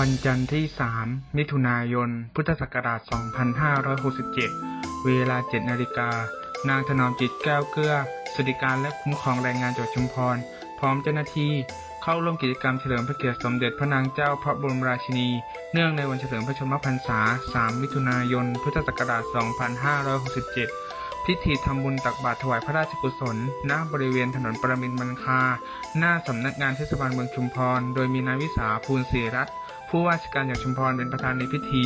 วันจันทร์ที่ 3 มิถุนายน พุทธศักราช 2567 เวลา 7 นาฬิกา นางถนอมจิตแก้วเกลือสวัสดิการและคุ้มครองแรงงานจังหวัดชุมพร พร้อมเจ้าหน้าที่เข้าร่วมกิจกรรมเฉลิมพระเกียรติสมเด็จพระนางเจ้าพระบรมราชินี เนื่องในวันเฉลิมพระชนมพรรษา 3 มิถุนายน พุทธศักราช 2567 พิธีทำบุญตักบาตรถวายพระราชกุศล ณ บริเวณถนนประมินมันคา หน้าสำนักงานเทศบาลเมืองชุมพร โดยมีนายวิสาภูลศรีรัตน์ ผู้ว่าราชการจังหวัดชุมพรเป็นประธานในพิธี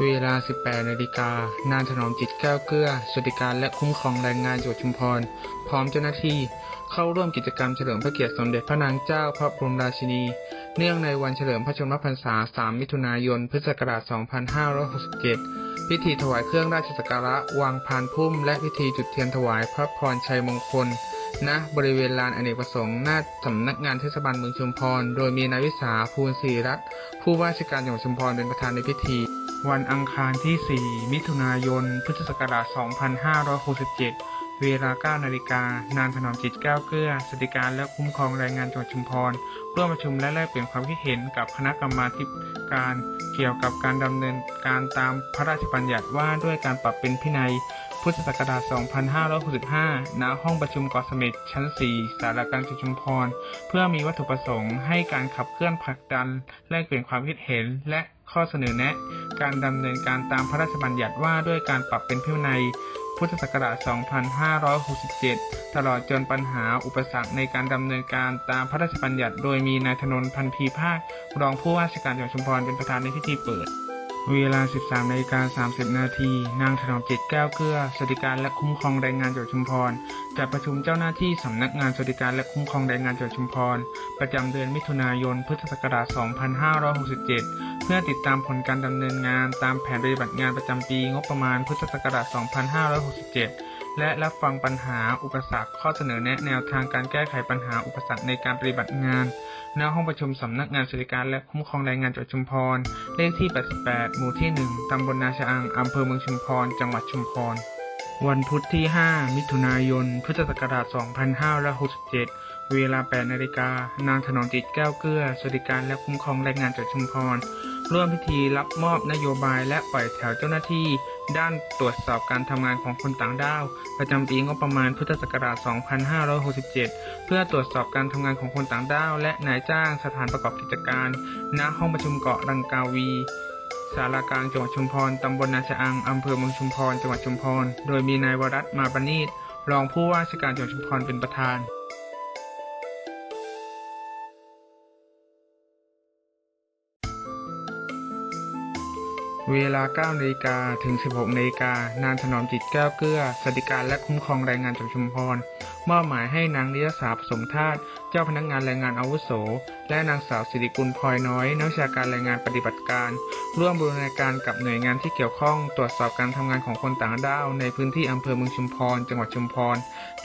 เวลา 18นาฬิกานางถนอมจิตแก้วเกลือสวัสดิการและคุ้มครองแรงงานจังหวัดชุมพร พร้อมเจ้าหน้าที่เข้าร่วมกิจกรรมเฉลิมพระเกียรติสมเด็จพระนางเจ้าพระบรมราชินี เนื่องในวันเฉลิมพระชนมพรรษา 3 มิถุนายน พุทธศักราช 2567 พิธีถวายเครื่องราชสักการะวางพานพุ่ม และพิธีจุดเทียนถวายพระพรชัยมงคล ณบริเวณลานอเนกประสงค์หน้าสำนักงานเทศบาลเมืองชุมพร โดยมีนายวิสาภูลศรีรัตน์ผู้ว่าราชการจังหวัดชุมพรเป็นประธานในพิธี วันอังคารที่ 4 มิถุนายน พุทธศักราช 2567 เวลา 9 นาฬิกา นางถนอมจิตแก้วเกลือสวัสดิการและคุ้มครองแรงงานจังหวัดชุมพร ร่วมประชุมและแลกเปลี่ยนความคิดเห็นกับคณะกรรมาธิการเกี่ยวกับการดำเนินการตามพระราชบัญญัติว่าด้วยการปรับเป็นพินัย พุทธศักราช 2565 ณ ห้องประชุมกาะเมดชั้น 4 สารกลางจังหวัดชุมพร เพื่อมีวัตถุประสงค์ให้การขับเคลื่อนผลักดัน แลกเปลี่ยนความคิดเห็น และข้อเสนอแนะ การดำเนินการตามพระราชบัญญัติว่าด้วยการปรับเป็นพินัยพุทธศักราช 2567 ตลอดจนปัญหาอุปสรรคในการดำเนินการตามพระราชบัญญัติ โดยมีนายธนนท์พันธีภาค รองผู้ว่าราชการจังหวัดชุมพรเป็นประธานในพิธีเปิด เวลา 13นาฬิกา30 นาที นางถนอมจิตแก้วเกลือสวัสดิการและคุ้มครองแรงงานจังหวัดชุมพรจัดประชุมเจ้าหน้าที่สำนักงานสวัสดิการและคุ้มครองแรงงานจังหวัดชุมพร ประจำเดือนมิถุนายน พุทธศักราช 2567 เพื่อติดตามผลการดำเนินงานตามแผนปฏิบัติงานประจำปีงบประมาณพุทธศักราช 2567 และรับฟังปัญหาอุปสรรค ข้อเสนอแนะแนวทางการแก้ไขปัญหาอุปสรรคในการปฏิบัติงานณห้องประชุมสำนักงานสวัสดิการและคุ้มครองแรงงานจังหวัดชุมพร เลขที่ 88 หมู่ที่ 1 ตำบลนาชะอัง อำเภอเมืองชุมพร จังหวัดชุมพร วันพุธที่ 5 มิถุนายน พุทธศักราช 2567 เวลา 8 นาฬิกา นางถนอมจิตแก้วเกลือสวัสดิการและคุ้มครองแรงงานจังหวัดชุมพร ร่วมพิธีรับมอบนโยบายและปล่อยแถวเจ้าหน้าที่ ด้านตรวจสอบการทำงานของคนต่างด้าว ประจำปีงบประมาณพุทธศักราช 2567 เพื่อตรวจสอบการทำงานของคนต่างด้าว และนายจ้างสถานประกอบกิจการ ณ ห้องประชุมเกาะรังกาวีสารากลางจังหวัดชุมพร ตำบลนาชะอัง อำเภอเมืองชุมพร จังหวัดชุมพร โดยมีนายวรัตมาปณีต รองผู้ว่าราชการจังหวัดชุมพรเป็นประธาน เวลา9นาฬิกาถึง 16นาฬิกานางถนอมจิตแก้วเกลือสวัสดิการและคุ้มครองแรงงานจังหวัดชุมพร มอบหมายให้นางนิยสาผสมธาตุเจ้าพนักงานแรงงานอาวุโส และนางสาวสิริกุลพลอยน้อย นักวิชาการแรงงานปฏิบัติการ ร่วมบูรณาการกับหน่วยงานที่เกี่ยวข้อง ตรวจสอบการทำงานของคนต่างด้าว ในพื้นที่อำเภอเมืองชุมพร จังหวัดชุมพร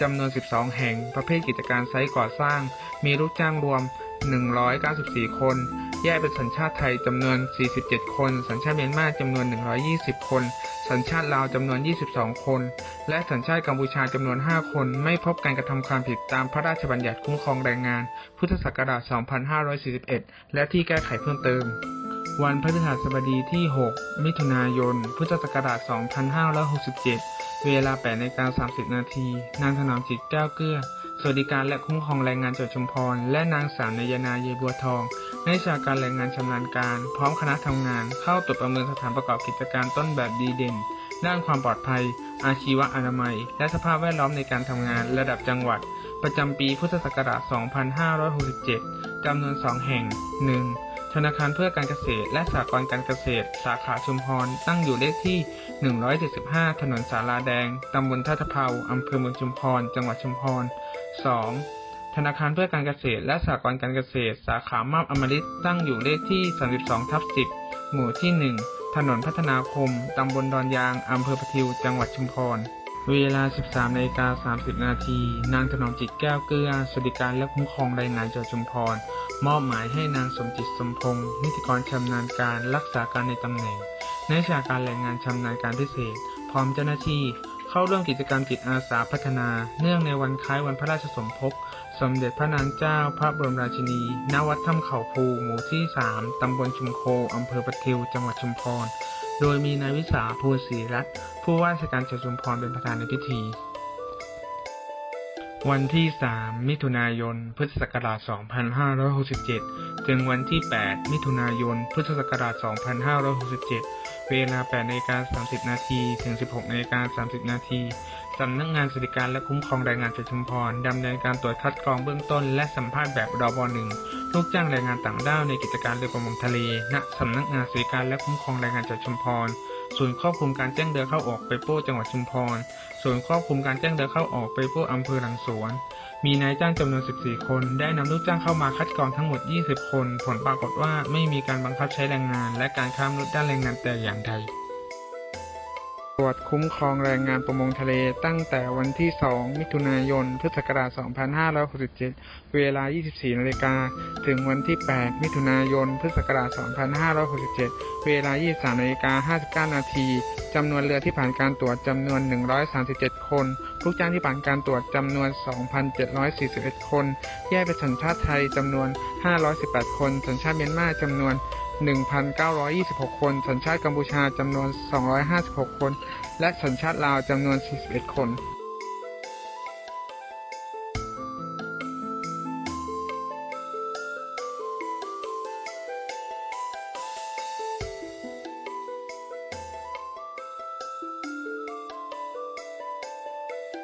จำนวน 12 แห่ง ประเภทกิจการไซต์ก่อสร้าง มีลูกจ้างรวม 194 คน แยกเป็นสัญชาติไทยจำนวน 47 คน สัญชาติเมียนมาจำนวน 120 คน สัญชาติลาวจำนวน 22 คน และสัญชาติกัมพูชาจำนวน 5 คน ไม่พบการกระทำความผิดตามพระราชบัญญัติคุ้มครองแรงงาน พุทธศักราช 2541 และที่แก้ไขเพิ่มเติมวันพฤหัสบดีที่ 6 มิถุนายน พุทธศักราช 2567 เวลา8นาฬิกา30 นาที นางถนอมจิตแก้วเกลือ สวัสดิการและคุ้มครองแรงงานจังหวัดชุมพร และนางสาวนายนาเยบัวทองนักวิชาการแรงงานชำนาญการ พร้อมคณะทำงาน เข้าตรวจประเมินสถานประกอบกิจการต้นแบบดีเด่น ด้านความปลอดภัย อาชีวะอนามัย และสภาพแวดล้อมในการทำงานระดับจังหวัด ประจำปีพุทธศักราช 2567 จำนวน 2 แห่ง 1. ธนาคารเพื่อการเกษตรและสหกรณ์การเกษตร สาขาชุมพร ตั้งอยู่เลขที่ 175 ถนนสาราแดง ตำบลท่าตะเภาอำเภอเมืองชุมพร จังหวัดชุมพร 2. ธนาคารเพื่อการเกษตรและสหกรณ์การเกษตร สาขามาบอมฤตตั้งอยู่เลขที่ 32ทับ10 หมู่ที่ 1 ถนนพัฒนาคม ตำบลดอนยาง อำเภอประทิว จังหวัดชุมพร เวลา 13นาฬิกา30 นาที นางถนอมจิตแก้วเกลือสวัสดิการและคุ้มครองแรงงานจังหวัดชุมพร มอบหมายให้นางสมจิตสมพงศ์นิติกรชำนาญการรักษาการในตำแหน่งนักวิชาการแรงงานชำนาญการพิเศษ พร้อมเจ้าหน้าที่ เข้าร่วมกิจกรรมจิตอาสาพัฒนา เนื่องในวันคล้ายวันพระราชสมภพ สมเด็จพระนางเจ้าพระบรมราชินี ณ วัดถ้ำเขาภูหมู่ที่ 3 ตำบลชุมโค อำเภอปะทิว จังหวัดชุมพร โดยมีนายวิสาภูศรีรัตน์ผู้ว่าราชการจังหวัดชุมพรเป็นประธานในพิธี วันที่ 3 มิถุนายน พุทธศักราช 2567 ถึงวันที่ 8 มิถุนายน พุทธศักราช 2567 เวลา8นาฬิกา30 นาทีถึง 16นาฬิกา30 นาทีสำนักงานสวัสดิการและคุ้มครองแรงงานจังหวัดชุมพรดำเนินการตรวจคัดกรองเบื้องต้น และสัมภาษณ์แบบรบหนึ่งลูกจ้างแรงงานต่างด้าวในกิจการเรือประมงทะเลณสำนักงานสวัสดิการและคุ้มครองแรงงานจังหวัดชุมพรศูนย์ควบคุมการแจ้งเดินเข้าออกไปโป้จังหวัดชุมพรศูนย์ควบคุมการแจ้งเดินเข้าออกไปโป้อำเภอหลังสวน มีนายจ้างจำนวน 14 คน ได้นำลูกจ้างเข้ามาคัดกรองทั้งหมด 20 คน ผลปรากฏว่าไม่มีการบังคับใช้แรงงาน และการข้ามนุษย์ด้านแรงงานแต่อย่างใดตรวจคุ้มครองแรงงานประมงทะเลตั้งแต่วันที่ 2 มิถุนายน พุทธศักราช 2567 เวลา 24 นาฬิกา ถึงวันที่ 8 มิถุนายน พุทธศักราช 2567 เวลา 23 นาฬิกา 59 นาที จำนวนเรือที่ผ่านการตรวจจำนวน 137 คน ลูกจ้างที่ผ่านการตรวจจำนวน 2,741 คน แยกเป็นสัญชาติไทยจำนวน 518 คน สัญชาติเมียนมาจำนวน 1,926 คน สัญชาติกัมพูชาจำนวน 256 คน และสัญชาติลาวจำนวน 41 คน